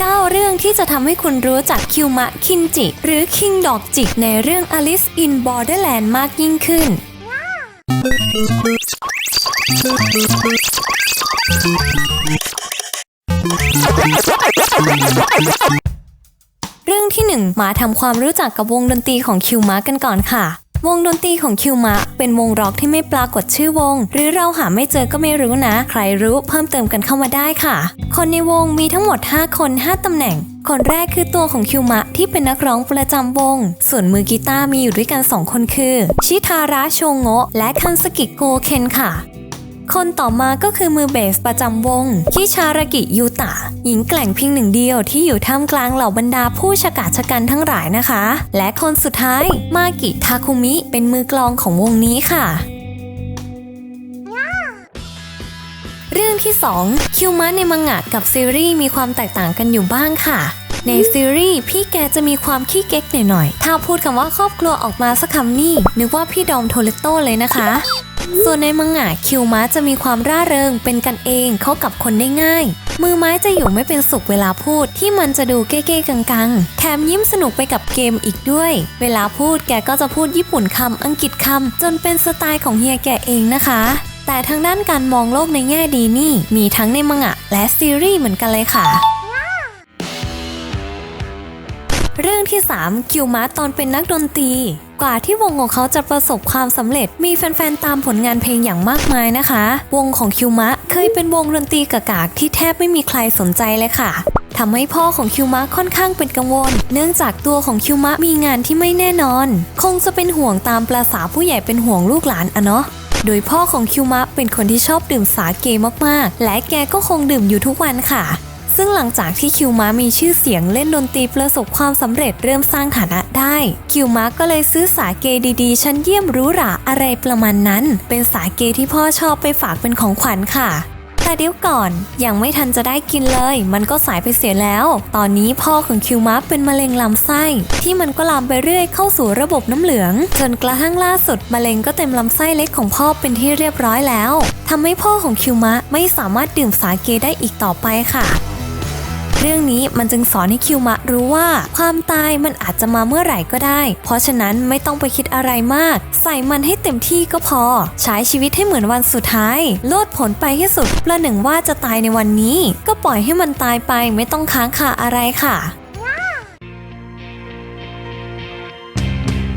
9 เรื่องที่จะทำให้คุณรู้จักคิวมะคินจิ หรือคิงดอกจิกในเรื่อง Alice in Borderland มากยิ่งขึ้น เรื่องที่ 1 มาทำความรู้จักกับวงดนตรีของคิวมะกันก่อนค่ะ วงดนตรีของคิวมะ เป็นวงร็อกที่ไม่ปรากฏชื่อวง หรือเราหาไม่เจอก็ไม่รู้นะ ใครรู้เพิ่มเติมกันเข้ามาได้ค่ะ คนในวงมีทั้งหมด 5 คน 5 ตำแหน่ง คนแรกคือตัวของคิวมะที่เป็นนักร้องประจำวง ส่วนมือกีตาร์มีอยู่ด้วยกัน 2 คนคือ ชิทาระโชโงะและคันสกิโกเคนค่ะ คนต่อมาก็คือมือเบสประจำวงคิชารากิยูตะ หญิงแกล่งเพียงหนึ่งเดียวที่อยู่ท่ามกลางเหล่าบรรดาผู้ชกาชกันทั้งหลายนะคะ และคนสุดท้ายมากิทาคุมิเป็นมือกลองของวงนี้ค่ะเรื่องที่ 2 คิวมะในมังงะกับซีรีส์มีความแตกต่างกันอยู่บ้างค่ะ ในซีรีส์พี่แกจะมีความขี้เก๊กหน่อยๆ ถ้าพูดคำว่าครอบครัวออกมาสักคำนี่นึกว่าพี่ดอมโทเลโต้เลยนะคะ ส่วนในมังงะคิวมะจะมีความร่าเริงเป็นกันเองเข้ากับคนได้ง่าย มือไม้จะอยู่ไม่เป็นสุขเวลาพูดที่มันจะดูเก้ๆกังๆแถมยิ้มสนุกไปกับเกมอีกด้วย เวลาพูดแกก็จะพูดญี่ปุ่นคำอังกฤษคำจนเป็นสไตล์ของเฮียแกเองนะคะ แต่ทางด้านการมองโลกในแง่ดีนี่มีทั้งในมังงะและซีรีส์เหมือนกันเลยค่ะเรื่องที่ 3 คิวมะตอนเป็นนักดนตรี กว่าที่วงของเขาจะประสบความสำเร็จ มีแฟนๆ ตามผลงานเพลงอย่างมากมายนะคะ วงของคิวมะเคยเป็นวงดนตรีกากากที่แทบไม่มีใครสนใจเลยค่ะทำให้พ่อของคิวมะค่อนข้างเป็นกังวล เนื่องจากตัวของคิวมะมีงานที่ไม่แน่นอน คงจะเป็นห่วงตามประษาผู้ใหญ่เป็นห่วงลูกหลานอะเนาะโดยพ่อของคิวมะเป็นคนที่ชอบดื่มสาเกมากๆ และแกก็คงดื่มอยู่ทุกวันค่ะ ซึ่งหลังจากที่คิวมามีชื่อเสียงเล่นดนตรีประสบความสำเร็จเริ่มสร้างฐานะ ได้คิวมาก็เลยซื้อสาเกดีๆ ชั้นเยี่ยมหรู้หราอะไรประมาณนั้น เป็นสาเกที่พ่อชอบไปฝากเป็นของขวัญค่ะแต่เดี๋ยวก่อนยังไม่ทันจะได้กินเลย มันก็สายไปเสียแล้ว ตอนนี้พ่อของคิวมาเป็นมะเร็งลำไส้ ที่มันก็ลามไปเรื่อยเข้าสู่ระบบน้ำเหลือง จนกระทั่งล่าสุดมะเร็งก็เต็มลำไส้เล็กของพ่อเป็นที่เรียบร้อยแล้วทำให้พ่อของคิวมะไม่สามารถดื่มสาเกได้อีกต่อไปค่ะ เรื่องนี้มันจึงสอนให้คิวมะรู้ว่า ความตายมันอาจจะมาเมื่อไหร่ก็ได้ เพราะฉะนั้นไม่ต้องไปคิดอะไรมาก ใส่มันให้เต็มที่ก็พอ ใช้ชีวิตให้เหมือนวันสุดท้าย โลดผลไปให้สุดประหนึ่งว่าจะตายในวันนี้ ก็ปล่อยให้มันตายไปไม่ต้องค้างคาอะไรค่ะ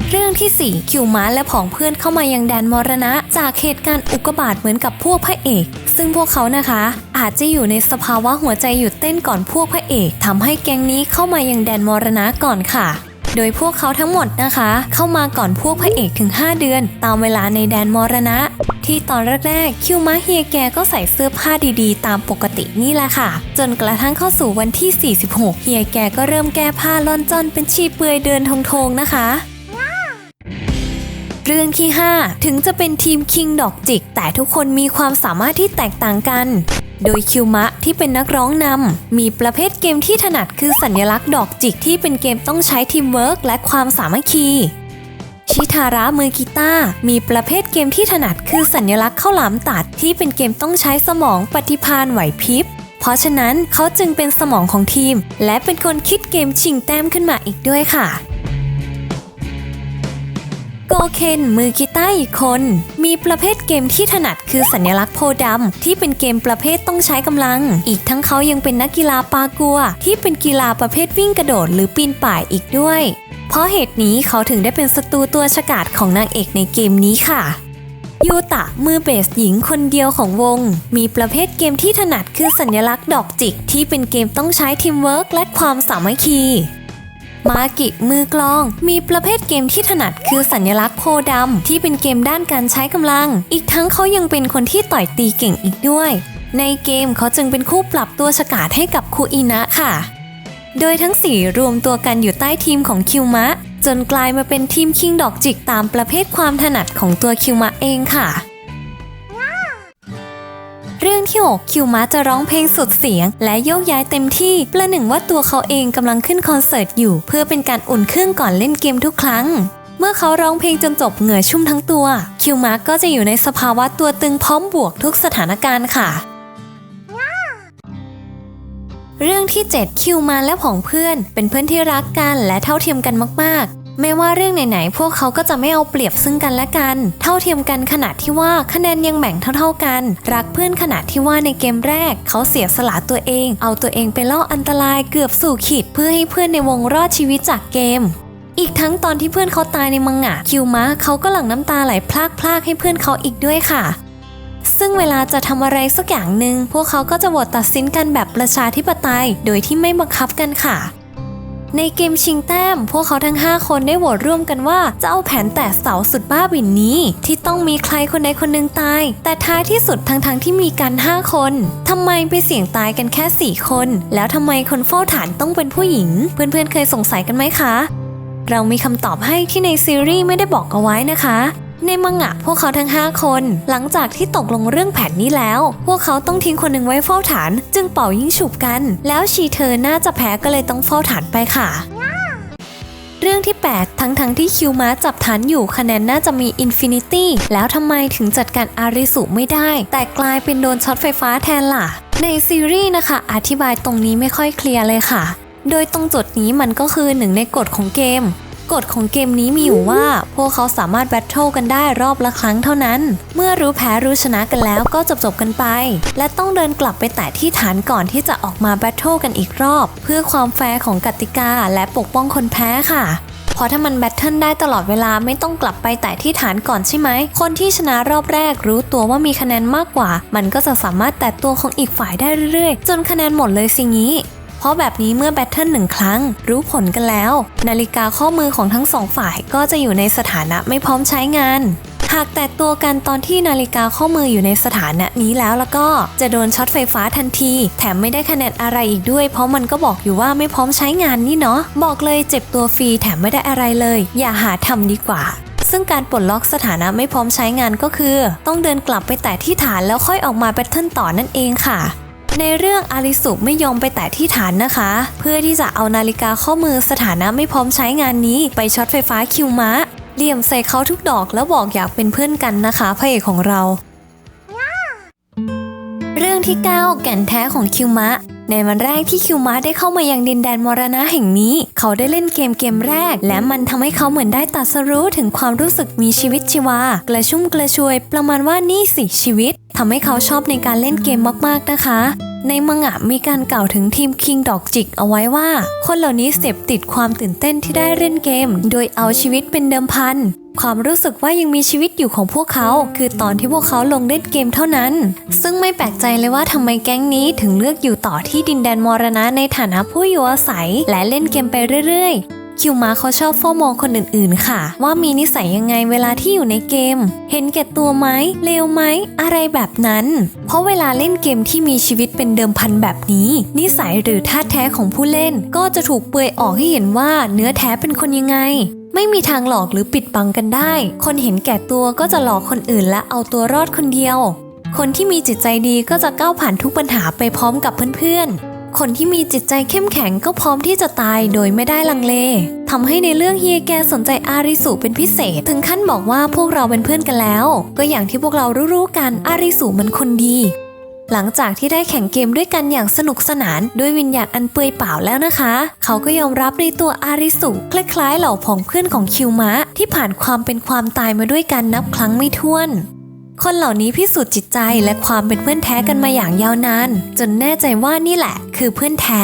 เรื่องที่ 4 คิวมาและผองเพื่อนเข้ามายังแดนมรณะ จากเหตุการณ์อุกบาตเหมือนกับพวกพระเอก ซึ่งพวกเขานะคะ อาจจะอยู่ในสภาวะหัวใจหยุดเต้นก่อนพวกพระเอกทำให้แก๊งนี้เข้ามายังแดนมรณะก่อนค่ะ โดยพวกเขาทั้งหมดนะคะ เข้ามาก่อนพวกพระเอกถึง 5 เดือน ตามเวลาในแดนมรณะ ที่ตอนแรกๆคิวมาเฮียแกก็ใส่เสื้อผ้าดีๆ ตามปกตินี่แหละค่ะ จนกระทั่งเข้าสู่วันที่ 46 เฮียแกก็เริ่มแก้ผ้าล่อนจ้อนเป็นชีเปลือยเดินทงๆนะคะ เรื่องที่ 5 ถึงจะเป็นทีมคิงดอกจิก แต่ทุกคนมีความสามารถที่แตกต่างกัน โดยคิวมะที่เป็นนักร้องนำมีประเภทเกมที่ถนัดคือสัญลักษณ์ดอกจิกที่เป็นเกมต้องใช้ทีมเวิร์กและความสามัคคีชิทาระมือกีตาร์มีประเภทเกมที่ถนัดคือสัญลักษณ์ข้าวหลามตัดที่เป็นเกมต้องใช้สมองปฏิภาณไหวพริบ เพราะฉะนั้นเขาจึงเป็นสมองของทีม และเป็นคนคิดเกมชิงแต้มขึ้นมาอีกด้วยค่ะ โกเคนมือกีตาร์อีกคน มีประเภทเกมที่ถนัดคือสัญลักษณ์โพดำที่เป็นเกมประเภทต้องใช้กำลัง อีกทั้งเขายังเป็นนักกีฬาปากัว ที่เป็นกีฬาประเภทวิ่งกระโดดหรือปีนป่ายอีกด้วย เพราะเหตุนี้เขาถึงได้เป็นศัตรูตัวฉกาจของนางเอกในเกมนี้ค่ะยูตะมือเบสหญิงคนเดียวของวง มีประเภทเกมที่ถนัดคือสัญลักษณ์ดอกจิก ที่เป็นเกมต้องใช้ทีมเวิร์กและความสามัคคี มากิมือกลอง มีประเภทเกมที่ถนัดคือสัญลักษณ์โพดำที่เป็นเกมด้านการใช้กำลัง อีกทั้งเขายังเป็นคนที่ต่อยตีเก่งอีกด้วย ในเกมเขาจึงเป็นคู่ปรับตัวฉกาจให้กับคูอินะค่ะ โดยทั้งสี่รวมตัวกันอยู่ใต้ทีมของคิวมะ จนกลายมาเป็นทีมคิงดอกจิกตามประเภทความถนัดของตัวคิวมะเองค่ะ เรื่องที่ 6 คิวมาจะร้องเพลงสุดเสียง และโยกย้ายเต็มที่ ประหนึ่งว่าตัวเขาเองกำลังขึ้นคอนเสิร์ตอยู่ เพื่อเป็นการอุ่นเครื่องก่อนเล่นเกมทุกครั้งเมื่อเขาร้องเพลงจนจบเหงื่อชุ่มทั้งตัว คิวมาก็จะอยู่ในสภาวะตัวตึงพร้อมบวกทุกสถานการณ์ค่ะ เรื่องที่ 7 คิวมาและผองเพื่อน เป็นเพื่อนที่รักกันและเท่าเทียมกันมากๆ ไม่ว่าเรื่องไหนๆพวกเขาก็จะไม่เอาเปรียบซึ่งกันและกัน เท่าเทียมกันขนาดที่ว่าคะแนนยังแบ่งเท่า ๆกัน รักเพื่อนขนาดที่ว่าในเกมแรก เขาเสียสละตัวเอง เอาตัวเองไปล่ออันตรายเกือบสู่ขีดเพื่อให้เพื่อนในวงรอดชีวิตจากเกมอีกทั้งตอนที่เพื่อนเขาตายในมังงะคิวมะเขาก็หลั่งน้ำตาไหลพลากๆให้เพื่อนเขาอีกด้วยค่ะ ซึ่งเวลาจะทำอะไรสักอย่างหนึ่งพวกเขาก็จะโหวตตัดสินกันแบบประชาธิปไตย โดยที่ไม่บังคับกันค่ะ ในเกมชิงแต้ม พวกเขาทั้ง 5 คนได้โหวตร่วมกันว่าจะเอาแผนแตะเสาสุดบ้าบิ่นนี้ ที่ต้องมีใครคนใดคนหนึ่งตาย แต่ท้ายที่สุดทั้งๆทที่มีกัน 5 คนทำไมไปเสี่ยงตายกันแค่ 4 คน แล้วทำไมคนเฝ้าฐานต้องเป็นผู้หญิง เพื่อนๆเคยสงสัยกันไหมคะ เรามีคำตอบให้ที่ในซีรีส์ไม่ได้บอกเอาไว้นะคะ ในมังงะพวกเขาทั้ง 5 คน หลังจากที่ตกลงเรื่องแผนนี้แล้ว พวกเขาต้องทิ้งคนหนึ่งไว้เฝ้าฐาน จึงเป่ายิ่งฉุบกัน แล้วชีเธอน่าจะแพ้ก็เลยต้องเฝ้าฐานไปค่ะเรื่องที่ 8 ทั้งทั้งๆที่คิวมาจับฐานอยู่คะแนนน่าจะมีอินฟินิตี้แล้วทำไมถึงจัดการอาริสุไม่ได้ แต่กลายเป็นโดนช็อตไฟฟ้าแทนล่ะ ในซีรีส์นะคะ อธิบายตรงนี้ไม่ค่อยเคลียร์เลยค่ะ โดยตรงจุดนี้มันก็คือหนึ่งในกฎของเกม กฎของเกมนี้มีอยู่ว่า พวกเขาสามารถแบทเทิลกันได้รอบละครั้งเท่านั้น เมื่อรู้แพ้รู้ชนะกันแล้วก็จบจบกันไป และต้องเดินกลับไปแตะที่ฐานก่อนที่จะออกมาแบทเทิลกันอีกรอบ เพื่อความแฟร์ของกติกาและปกป้องคนแพ้ค่ะเพราะถ้ามันแบทเทิลได้ตลอดเวลาไม่ต้องกลับไปแตะที่ฐานก่อนใช่ไหม คนที่ชนะรอบแรกรู้ตัวว่ามีคะแนนมากกว่า มันก็จะสามารถแตะตัวของอีกฝ่ายได้เรื่อยๆ จนคะแนนหมดเลยสิงี้ เพราะแบบนี้เมื่อแบทเทิลหนึ่งครั้ง รู้ผลกันแล้ว นาฬิกาข้อมือของทั้งสองฝ่ายก็จะอยู่ในสถานะไม่พร้อมใช้งานหากแตะตัวกันตอนที่นาฬิกาข้อมืออยู่ในสถานะนี้แล้วแล้วก็จะโดนช็อตไฟฟ้าทันที แถมไม่ได้คะแนนอะไรอีกด้วย เพราะมันก็บอกอยู่ว่าไม่พร้อมใช้งานนี่เนาะบอกเลยเจ็บตัวฟรีแถมไม่ได้อะไรเลย อย่าหาทำดีกว่า ซึ่งการปลดล็อกสถานะไม่พร้อมใช้งานก็คือ ต้องเดินกลับไปแตะที่ฐานแล้วค่อยออกมาแบทเทิลต่อนั่นเองค่ะ ในเรื่องอาริสุไม่ยอมไปแตะที่ฐานนะคะ เพื่อที่จะเอานาฬิกาข้อมือสถานะไม่พร้อมใช้งานนี้ไปช็อตไฟฟ้าคิวมะเหลี่ยมใส่เขาทุกดอกแล้วบอกอยากเป็นเพื่อนกันนะคะพระเอกของเรา เรื่องที่ 9 แก่นแท้ของคิวมะ ในวันแรกที่คิวมะได้เข้ามายังดินแดนมรณะแห่งนี้ เขาได้เล่นเกมเกมแรก และมันทำให้เขาเหมือนได้ตรัสรู้ถึงความรู้สึกมีชีวิตชีวา กระชุ่มกระชวย ประมาณว่านี่สิชีวิตทำให้เขาชอบในการเล่นเกมมากๆนะคะในมังงะมีการกล่าวถึงทีมคิงดอกจิกเอาไว้ว่า คนเหล่านี้เสพติดความตื่นเต้นที่ได้เล่นเกม โดยเอาชีวิตเป็นเดิมพัน ความรู้สึกว่ายังมีชีวิตอยู่ของพวกเขา คือตอนที่พวกเขาลงเล่นเกมเท่านั้น ซึ่งไม่แปลกใจเลยว่าทำไมแก๊งนี้ถึงเลือกอยู่ต่อที่ดินแดนมรณะในฐานะผู้อยู่อาศัย และเล่นเกมไปเรื่อยๆ คิวมาเขาชอบเฝ้ามองคนอื่นๆ ค่ะ ว่ามีนิสัยยังไงเวลาที่อยู่ในเกม เห็นแก่ตัวไหมเลวไหมอะไรแบบนั้น เพราะเวลาเล่นเกมที่มีชีวิตเป็นเดิมพันแบบนี้ นิสัยหรือท่าแท้ของผู้เล่น ก็จะถูกเปลือยออกให้เห็นว่าเนื้อแท้เป็นคนยังไง ไม่มีทางหลอกหรือปิดบังกันได้ คนเห็นแก่ตัวก็จะหลอกคนอื่นและเอาตัวรอดคนเดียว คนที่มีจิตใจดีก็จะก้าวผ่านทุกปัญหาไปพร้อมกับเพื่อนๆ คนที่มีจิตใจเข้มแข็งก็พร้อมที่จะตายโดยไม่ได้ลังเลทำให้ในเรื่องเฮียแกสนใจอาริสุเป็นพิเศษ ถึงขั้นบอกว่าพวกเราเป็นเพื่อนกันแล้ว ก็อย่างที่พวกเรารู้ๆกันอาริสุมันคนดี หลังจากที่ได้แข่งเกมด้วยกันอย่างสนุกสนาน ด้วยวิญญาณอันเปื่อยเปล่าแล้วนะคะ เขาก็ยอมรับในตัวอาริสุคล้ายๆ เหล่าผองเพื่อนของคิวมะ ที่ผ่านความเป็นความตายมาด้วยกันนับครั้งไม่ถ้วนคนเหล่านี้พิสูจน์จิตใจและความเป็นเพื่อนแท้กันมาอย่างยาวนาน จนแน่ใจว่านี่แหละ คือเพื่อนแท้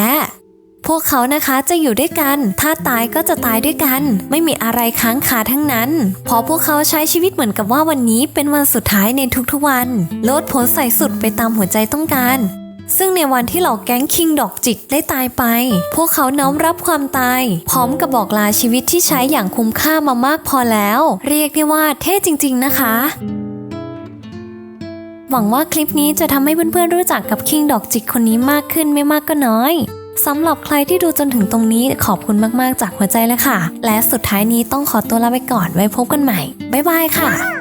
พวกเขานะคะจะอยู่ด้วยกัน ถ้าตายก็จะตายด้วยกัน ไม่มีอะไรค้างคาทั้งนั้นเพราะพวกเขาใช้ชีวิตเหมือนกับว่าวันนี้เป็นวันสุดท้ายในทุกๆวัน โลดผนใส่สุดไปตามหัวใจต้องการซึ่งในวันที่เหล่าแก๊งคิงดอกจิกได้ตายไป พวกเขาน้อมรับความตาย พร้อมกับบอกลาชีวิตที่ใช้อย่างคุ้มค่ามามากพอแล้ว เรียกได้ว่าเท่จริง ๆ นะคะ หวังว่าคลิปนี้จะทำให้เพื่อนๆรู้จักกับคิงดอกจิกคนนี้มากขึ้นไม่มากก็น้อย สำหรับใครที่ดูจนถึงตรงนี้ขอบคุณมากๆจากหัวใจเลยค่ะ และสุดท้ายนี้ต้องขอตัวลาไปก่อนไว้พบกันใหม่ บ๊ายบายค่ะ